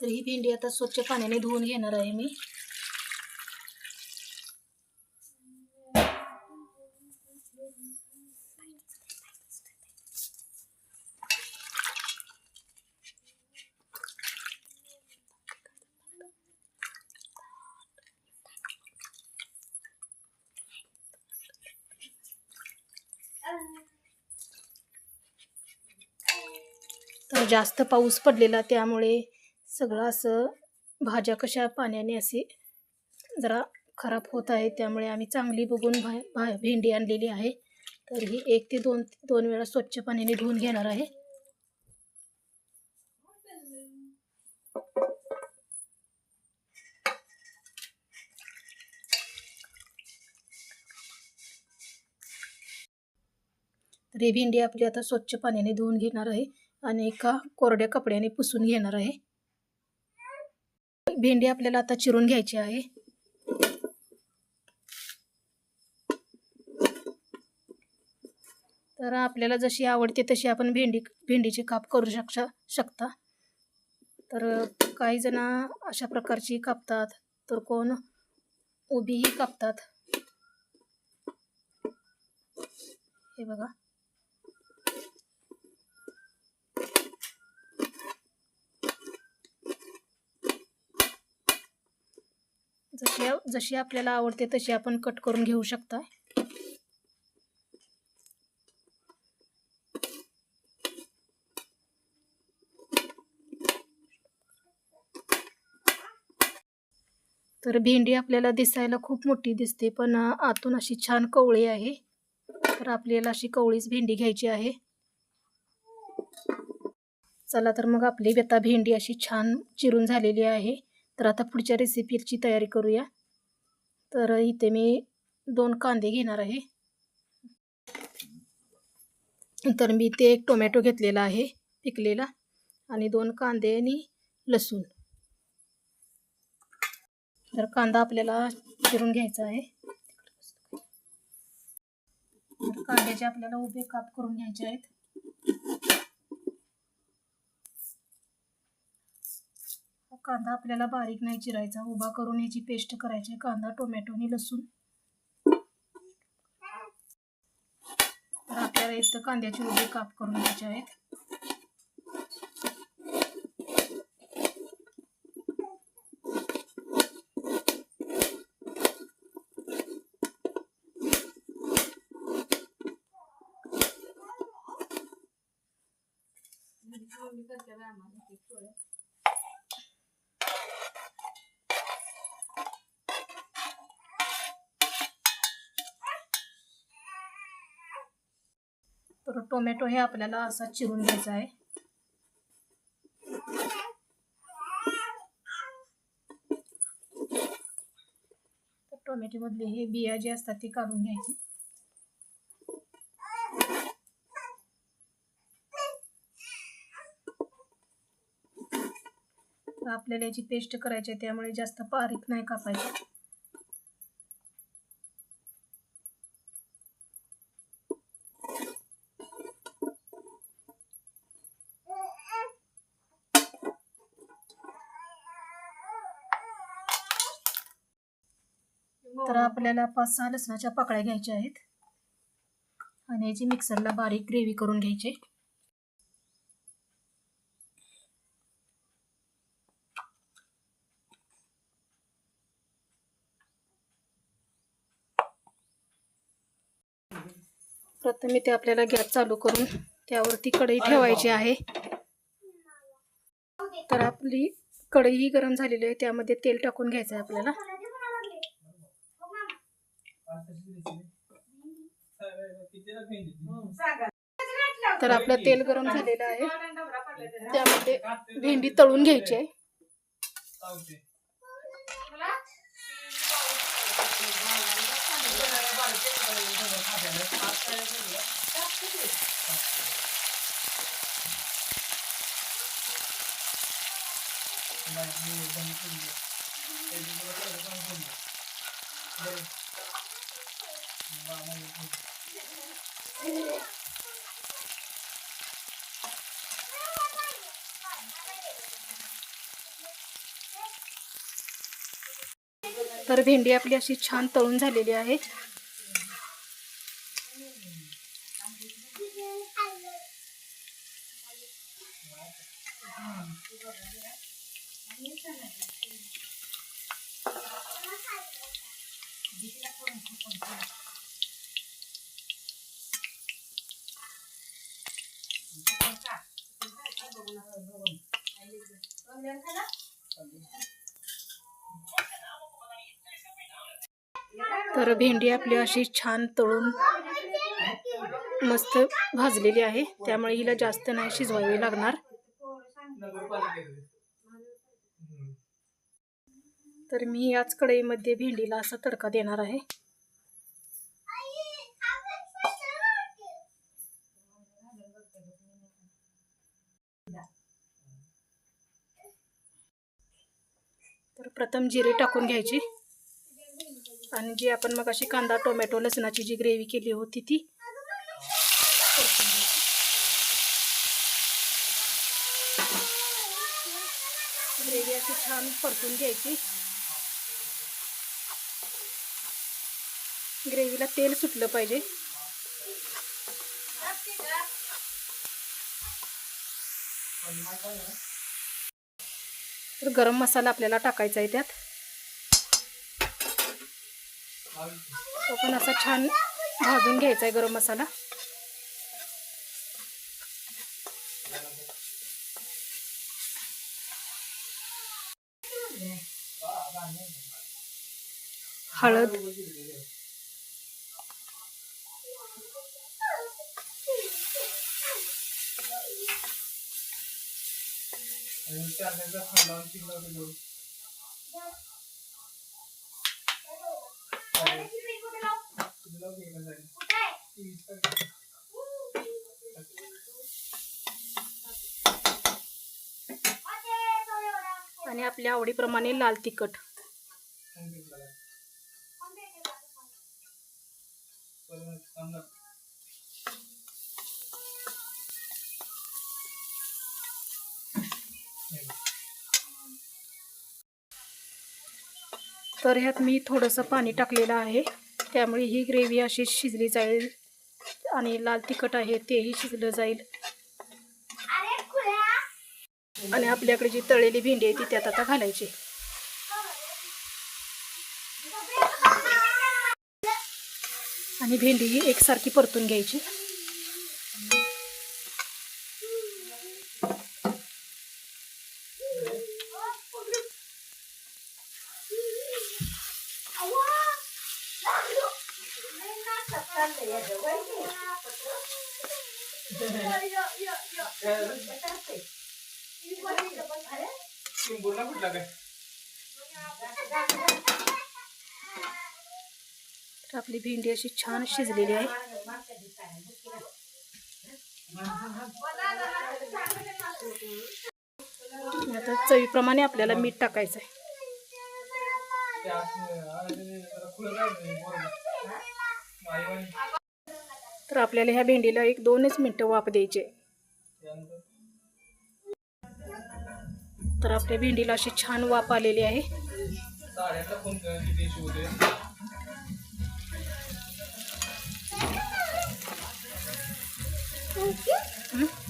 तर ही भेंडी आता स्वच्छ पाण्याने धुवून घेणार आहे मी. तर जास्त पाऊस पडलेला त्यामुळे सगळं असं भाज्या कशा पाण्याने असे जरा खराब होत आहे त्यामुळे आम्ही चांगली बघून भा भा भेंडी आणलेली आहे. तर ही एक ते दोन दोन वेळा स्वच्छ पाण्याने धुवून घेणार आहे. तर ही भेंडी आपली आता स्वच्छ पाण्याने धुवून घेणार आहे आणि एका कोरड्या कपड्याने पुसून घेणार आहे. भेंडी आपल्याला आता चिरून घ्यायची आहे. तर आपल्याला जशी आवडते तशी आपण भेंडी भेंडीचे काप करू शक शकता. तर काही जण अशा प्रकारची कापतात तर कोण उभीही कापतात. हे बघा. जशी जशी आपल्याला आवडते तशी आपण कट करून घेऊ शकता. तर भेंडी आपल्याला दिसायला खूप मोठी दिसते पण आतून अशी छान कवळी आहे. तर आपल्याला अशी कवळीच भेंडी घ्यायची आहे. चला तर मग आपली आता भेंडी अशी छान चिरून झालेली आहे. तर आता पुढच्या रेसिपीची तयारी करूया. तर इथे मी दोन कांदे घेणार आहे. तर मी ते एक टोमॅटो घेतलेला आहे पिकलेला आणि दोन कांदे आणि लसूण. तर कांदा आपल्याला चिरून घ्यायचा आहे. कांद्याचे आपल्याला उभे काप करून घ्यायचे आहेत. कांदा आपल्याला बारीक नाही चिरायचा. उभा करून याची पेस्ट करायची कांदा टोमॅटो आणि लसूण. तर आपल्याला इथं कांद्याचे उभे काप करून घ्यायचे आहेत तर टोमॅटो हे आपल्याला असा चिरून घ्यायचा आहे. तर टोमॅटोमधले हे बिया जे असतात ते काढून घ्यायचे. आपल्याला याची पेस्ट करायची आहे त्यामुळे जास्त बारीक नाही कापायची. तर आपल्याला पाच सहा लसणाच्या पाकळ्या घ्यायच्या आहेत. आणि याची मिक्सरला बारीक ग्रेव्ही करून घ्यायची. प्रथम ते आपल्याला गॅस चालू करून त्यावरती कढई ठेवायची आहे. तर आपली कढई ही गरम झालेली आहे त्यामध्ये तेल टाकून घ्यायचं आहे आपल्याला. तर आपलं तेल गरम झालेलं आहे. त्यामध्ये भेंडी तळून घ्यायची आहे. तर भेंडी आपली अशी छान तळून झालेली आहे. तर भेंडी आपली अशी छान तळून मस्त भाजलेली आहे. त्यामुळे हिला जास्त नाही शिजवावी लागणार. तर मी याच कढईमध्ये भेंडीला असा तडका देणार आहे. तर प्रथम जिरे टाकून घ्यायची. आणि जी आपण मग अशी कांदा टोमॅटो लसणाची जी ग्रेव्ही केली होती ती. ग्रेव्ही अशी छान परतून घ्यायची. ग्रेव्हीला तेल सुटलं पाहिजे. तर गरम मसाला आपल्याला टाकायचा आहे त्यात. तो पण असा छान भाजून घ्यायचा आहे गरम मसाला. हळद. आणि आपल्या आवडीप्रमाणे लाल तिखट. तर ह्यात मी थोडंसं पाणी टाकलेलं आहे. त्यामुळे ही ग्रेव्ही अशी शिजली जाईल आणि लाल तिखट आहे तेही शिजलं जाईल. आणि आपल्याकडे जी तळलेली भेंडी आहे ती त्यात आता घालायची. आणि भेंडी ही एकसारखी परतून घ्यायची. कुठला काय तर आपली भेंडी अशी छान शिजलेली आहे. आता चवीप्रमाणे आपल्याला मीठ टाकायचं आहे तर आपल्याला ह्या भेंडीला एक दोनच मिनटं वाफ द्यायचे तर आपल्या भेंडीला अशी छान वाफ आलेली आहे हं?